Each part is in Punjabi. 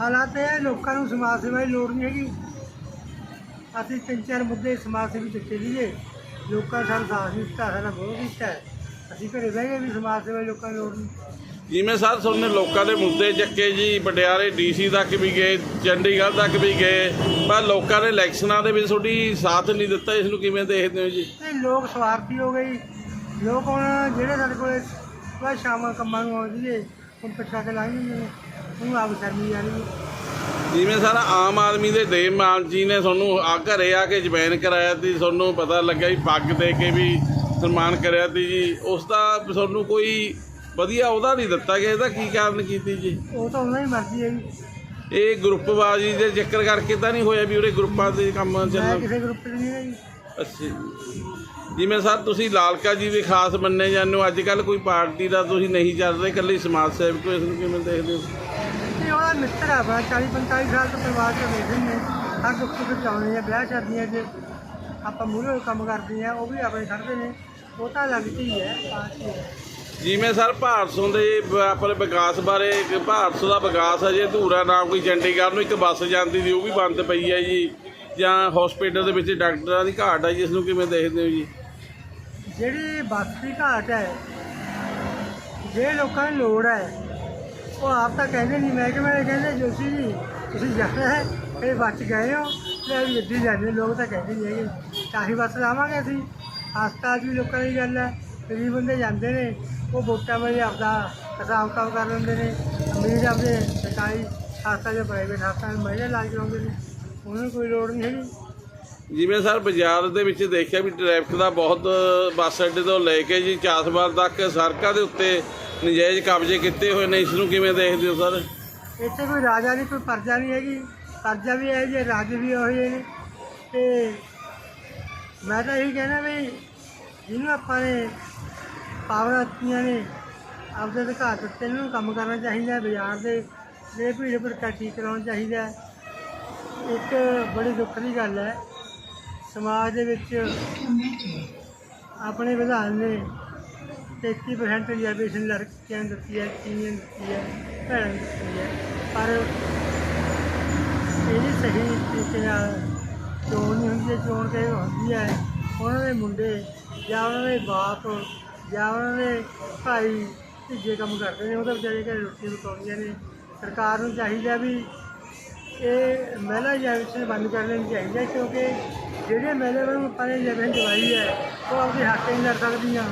ਹਾਲਾਤ ਇਹ ਹੈ, ਲੋਕਾਂ ਨੂੰ ਸਮਾਜ ਸੇਵਾ ਦੀ ਲੋੜ ਨਹੀਂ ਹੈਗੀ ਅਸੀਂ ਤਿੰਨ ਚਾਰ ਮੁੱਦੇ ਸਮਾਜ ਸੇਵੀ ਦਿੱਤੇ ਸੀਗੇ ਲੋਕਾਂ ਨੇ ਸਾਨੂੰ ਸਾਥ ਨਹੀਂ ਦਿੱਤਾ ਸਾਡਾ ਬਹੁਤ ਕੀਤਾ ਹੈ। ਅਸੀਂ ਘਰੇ ਬਹਿ ਗਏ ਵੀ ਸਮਾਜ ਸੇਵਾ ਦੀ ਲੋਕਾਂ ਨੂੰ ਲੋੜ ਨਹੀਂ ਜਿਵੇਂ ਸਰ ਤੁਹਾਨੇ ਲੋਕਾਂ ਦੇ ਮੁੱਦੇ ਚੱਕੇ ਜੀ ਪਟਿਆਲੇ ਡੀਸੀ ਤੱਕ ਵੀ ਗਏ ਚੰਡੀਗੜ੍ਹ ਤੱਕ ਵੀ ਗਏ ਪਰ ਲੋਕਾਂ ਨੇ ਇਲੈਕਸ਼ਨਾਂ ਦੇ ਵਿੱਚ ਤੁਹਾਡੀ ਸਾਥ ਨਹੀਂ ਦਿੱਤਾ ਇਸ ਨੂੰ ਕਿਵੇਂ ਦੇਖਦੇ ਹੋ ਜੀ ਇਹ ਲੋਕ ਸਵਾਰਥੀ ਹੋ ਗਏ ਜੀ। ਲੋਕ ਹੁਣ ਜਿਹੜੇ ਸਾਡੇ ਕੋਲ ਸੁਬਾਹ ਸ਼ਾਮ ਕੰਮਾਂ ਨੂੰ ਆਉਂਦੇ ਜੀ ਹੁਣ ਪਿੱਛਾ ਕੇ ਲਾਈ ਜਾਂਦੇ ਨੇ ਉਹਨੂੰ ਆਪ ਸ਼ਰਮੀ ਆ ਰਹੀ ਹੈ। ਜਿਵੇਂ ਸਰ ਆਮ ਆਦਮੀ ਦੇ ਦੇਵ ਮਾਨ ਜੀ ਨੇ ਤੁਹਾਨੂੰ ਆ ਘਰੇ ਆ ਕੇ ਜੁਆਇਨ ਕਰਾਇਆ ਸੀ ਤੁਹਾਨੂੰ ਪਤਾ ਲੱਗਿਆ ਵੀ ਪੱਗ ਦੇ ਕੇ ਵੀ ਸਨਮਾਨ ਕਰਿਆ ਸੀ ਜੀ। ਉਸ ਦਾ ਤੁਹਾਨੂੰ ਕੋਈ ਵਧੀਆ ਉਹਦਾ ਨਹੀਂ ਦਿੱਤਾ ਗਿਆ ਇਹਦਾ ਕੀ ਕਾਰਨ ਕੀਤੀ ਜੀ? ਉਹ ਤਾਂ ਉਹਨਾਂ ਦੀ ਮਰਜ਼ੀ ਹੈ ਜੀ। ਇਹ ਗਰੁੱਪਬਾਜ਼ੀ ਦੇ ਚੱਕਰ ਕਰਕੇ ਤਾਂ ਨਹੀਂ ਹੋਇਆ ਵੀ ਉਹਦੇ ਗਰੁੱਪਾਂ ਦੇ ਕੰਮ ਮੈਂ ਕਿਸੇ ਗਰੁੱਪ 'ਚ ਨਹੀਂ ਹੈ ਜੀ ਅੱਛਾ ਜੀ। ਜਿਵੇਂ ਸਰ ਤੁਸੀਂ ਲਾਲਕਾ ਜੀ ਦੇ ਖਾਸ ਮੰਨੇ ਜਾਂਦੇ ਹੋ ਅੱਜ ਕੱਲ ਕੋਈ ਪਾਰਟੀ ਦਾ ਤੁਸੀਂ ਨਹੀਂ ਚੱਲ ਰਹੇ ਇਕੱਲੇ ਸਮਾਜ ਸੇਵਕ ਹੋ ਇਸ ਨੂੰ ਕਿਵੇਂ ਦੇਖਦੇ ਹੋ? ਇਹ ਉਹਦਾ ਮਿੱਤਰ ਆ ਬੜਾ 40 45 ਸਾਲ ਤੋਂ ਪਰਿਵਾਰ ਚ ਵੇਖਦੇ ਨੇ ਹਰ ਦੁੱਖ ਸੁੱਖ ਚਾਉਂਦੇ ਆ ਵਿਆਹ ਸ਼ਾਦੀਆਂ 'ਚ ਆਪਾਂ ਮੂਹਰੇ ਕੰਮ ਕਰਦੇ ਆ ਉਹ ਵੀ ਆਪਣੇ ਖੜਦੇ ਨੇ ਉਹ ਤਾਂ ਲੱਗਦੀ ਹੈ ਪਾਸ ਹੀ। ਜਿਵੇਂ ਸਰ ਭਾਰਤੋਂ ਦੇ ਬ- ਆਪਣੇ ਵਿਕਾਸ ਬਾਰੇ ਭਾਰਤ ਦਾ ਵਿਕਾਸ ਅਜੇ ਅਧੂਰਾ ਨਾ ਕੋਈ ਚੰਡੀਗੜ੍ਹ ਨੂੰ ਇੱਕ ਬੱਸ ਜਾਂਦੀ ਸੀ ਉਹ ਵੀ ਬੰਦ ਪਈ ਹੈ ਜੀ। ਜਾਂ ਹਸਪੀਟਲ ਦੇ ਵਿੱਚ ਡਾਕਟਰਾਂ ਦੀ ਘਾਟ ਹੈ ਜੀ ਇਸ ਨੂੰ ਕਿਵੇਂ ਦੇਖਦੇ ਹੋ ਜੀ? ਜਿਹੜੀ ਬੱਸ ਦੀ ਘਾਟ ਹੈ, ਜੇ ਲੋਕਾਂ ਨੂੰ ਲੋੜ ਹੈ, ਉਹ ਆਪ ਤਾਂ ਕਹਿੰਦੇ ਨਹੀਂ ਮੈਂ ਕਿ ਮੈਂ ਕਹਿੰਦੇ, ਜੋਸ਼ੀ ਜੀ, ਤੁਸੀਂ ਜਾਣਾ ਹੈ ਇਹ ਬਚ ਗਏ ਹੋ, ਤੇ ਅਸੀਂ ਗੱਡੀ ਜਾਂਦੇ ਲੋਕ ਤਾਂ ਕਹਿੰਦੇ ਨਹੀਂ ਹੈਗੇ ਚਾਹੀ ਬੱਸ ਲਾਵਾਂਗੇ ਅਸੀਂ। ਹਸਪਤਾਲ 'ਚ ਵੀ ਲੋਕਾਂ ਦੀ ਗੱਲ ਹੈ, ਗਰੀਬ ਬੰਦੇ ਜਾਂਦੇ ਨੇ, ਉਹ ਵੋਟਾਂ ਵੇਲੇ ਆਪਦਾ ਹਿਸਾਬ ਕਿਤਾਬ ਕਰ ਲੈਂਦੇ ਨੇ, ਅਮੀਰ ਆਪਦੇ ਸਰਕਾਰੀ ਹਸਪਤਾਲ ਜਾਂ ਪ੍ਰਾਈਵੇਟ ਹਸਪਤਾਲ, ਮਹਿਲਾ ਇਲਾਜ ਕਰਾਉਂਦੇ ਨੇ। ਉਹਨਾਂ ਨੂੰ ਕੋਈ ਲੋੜ ਨਹੀਂ ਹੈਗੀ। ਜਿਵੇਂ ਸਰ ਬਾਜ਼ਾਰ ਦੇ ਵਿੱਚ ਦੇਖਿਆ ਵੀ ਟ੍ਰੈਫਿਕ ਦਾ ਬਹੁਤ ਬੱਸ ਅੱਡੇ ਤੋਂ ਲੈ ਕੇ ਜੀ ਚਾਸਵਾਲ ਤੱਕ ਸੜਕਾਂ ਦੇ ਉੱਤੇ ਨਜਾਇਜ਼ ਕਬਜ਼ੇ ਕੀਤੇ ਹੋਏ ਨੇ ਇਸ ਨੂੰ ਕਿਵੇਂ ਦੇਖਦੇ ਹੋ ਸਰ? ਇੱਥੇ ਕੋਈ ਰਾਜਾ ਨਹੀਂ ਕੋਈ ਪਰਜਾ ਨਹੀਂ ਹੈਗੀ। ਪਰਜਾ ਵੀ ਹੈ ਜੇ ਰਾਜ ਵੀ ਹੋਏ ਨੇ। ਤੇ ਮੈਂ ਤਾਂ ਇਹੀ ਕਹਿਣਾ ਵੀ ਜਿਹਨੂੰ ਆਪਾਂ ਨੇ ਪਾਵਰਾਂ ਦਿੱਤੀਆਂ ਨੇ ਆਪਦੇ ਅਧਿਕਾਰ ਦਿੱਤੇ ਨੇ ਕੰਮ ਕਰਨਾ ਚਾਹੀਦਾ ਬਾਜ਼ਾਰ ਦੇ ਜਿਹੜੇ ਭੀੜ ਭੜਕਾ ਠੀਕ ਕਰਾਉਣਾ ਚਾਹੀਦਾ। ਇੱਕ ਬੜੀ ਦੁੱਖ ਦੀ ਗੱਲ ਹੈ। ਸਮਾਜ ਦੇ ਵਿੱਚ ਆਪਣੇ ਵਿਧਾਨ ਨੇ 33% ਰਿਜ਼ਰਵੇਸ਼ਨ ਲੜਕੀਆਂ ਨੂੰ ਦਿੱਤੀ ਹੈ ਚੀਨੀਆਂ ਨੂੰ ਦਿੱਤੀ ਹੈ, ਭੈਣਾਂ ਨੂੰ ਦਿੱਤੀ ਹੈ। ਪਰ ਇਹਦੀ ਸਹੀ ਤਰੀਕੇ ਨਾਲ ਚੋਣ ਨਹੀਂ ਹੁੰਦੀ ਹੈ ਚੋਣ ਕੇ ਹੁੰਦੀ ਹੈ, ਉਹਨਾਂ ਦੇ ਮੁੰਡੇ ਜਾਂ ਉਹਨਾਂ ਦੇ ਬਾਪ ਜਾਂ ਉਹਨਾਂ ਦੇ ਭਾਈ ਤੀਜੇ ਕੰਮ ਕਰਦੇ ਨੇ ਉਹਦੇ ਵਿਚਾਰੇ ਘਰੇ ਰੋਟੀ ਪਕਾਉਂਦੀਆਂ ਨੇ। ਸਰਕਾਰ ਨੂੰ ਚਾਹੀਦਾ ਵੀ ਇਹ ਮਹਿਲਾ ਰਿਜ਼ਰਵੇਸ਼ਨ ਬੰਦ ਕਰ ਲੈਣੀ ਚਾਹੀਦੀ ਹੈ ਕਿਉਂਕਿ ਜਿਹੜੇ ਮਹਿਲਾ ਨੂੰ ਆਪਾਂ ਨੇ ਦਵਾਈ ਹੈ ਉਹ ਆਪਦੇ ਹੱਕ ਨਹੀਂ ਲੜ ਸਕਦੀਆਂ।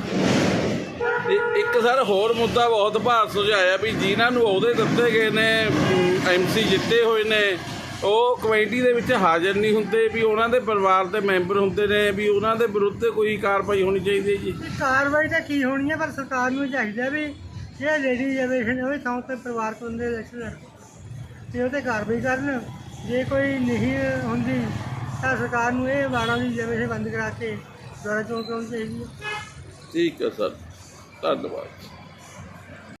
ਇ- ਇੱਕ ਸਰ ਹੋਰ ਮੁੱਦਾ ਬਹੁਤ ਭਾਰ ਸੁਝਾਇਆ ਵੀ ਜਿਨ੍ਹਾਂ ਨੂੰ ਅਹੁਦੇ ਦਿੱਤੇ ਗਏ ਨੇ ਐਮਸੀ ਜਿੱਤੇ ਹੋਏ ਨੇ ਉਹ ਕਮੇਟੀ ਦੇ ਵਿੱਚ ਹਾਜ਼ਰ ਨਹੀਂ ਹੁੰਦੇ ਵੀ ਉਹਨਾਂ ਦੇ ਪਰਿਵਾਰ ਦੇ ਮੈਂਬਰ ਹੁੰਦੇ ਨੇ ਵੀ ਉਹਨਾਂ ਦੇ ਵਿਰੁੱਧ ਕੋਈ ਕਾਰਵਾਈ ਹੋਣੀ ਚਾਹੀਦੀ ਹੈ ਜੀ? ਇਹ ਕਾਰਵਾਈ ਤਾਂ ਕੀ ਹੋਣੀ ਹੈ ਪਰ ਸਰਕਾਰ ਨੂੰ ਚਾਹੀਦਾ ਵੀ ਜੇ ਲੇਡੀ ਰਿਜ਼ਰਵੇਸ਼ਨ ਹੋਵੇ ਥਾਂ ਤੇ ਪਰਿਵਾਰਕ ਬੰਦੇ ਇਲੈਕਸ਼ਨ ਲੜਨ। ਤੇ ਉਹ ਤੇ ਕਾਰਵਾਈ ਕਰਨ। ਜੇ ਕੋਈ ਨਹੀਂ ਹੁੰਦੀ ਤਾਂ ਸਰਕਾਰ ਨੂੰ ਇਹ ਵਾਰਾਂ ਵੀ ਜਿਵੇਂ ਬੰਦ ਕਰਾ ਕੇ ਦੁਆਰਾ ਚੋਣ ਕਰਾਉਣੀ ਚਾਹੀਦੀ ਹੈ ਠੀਕ ਹੈ ਸਰ। ਧੰਨਵਾਦ।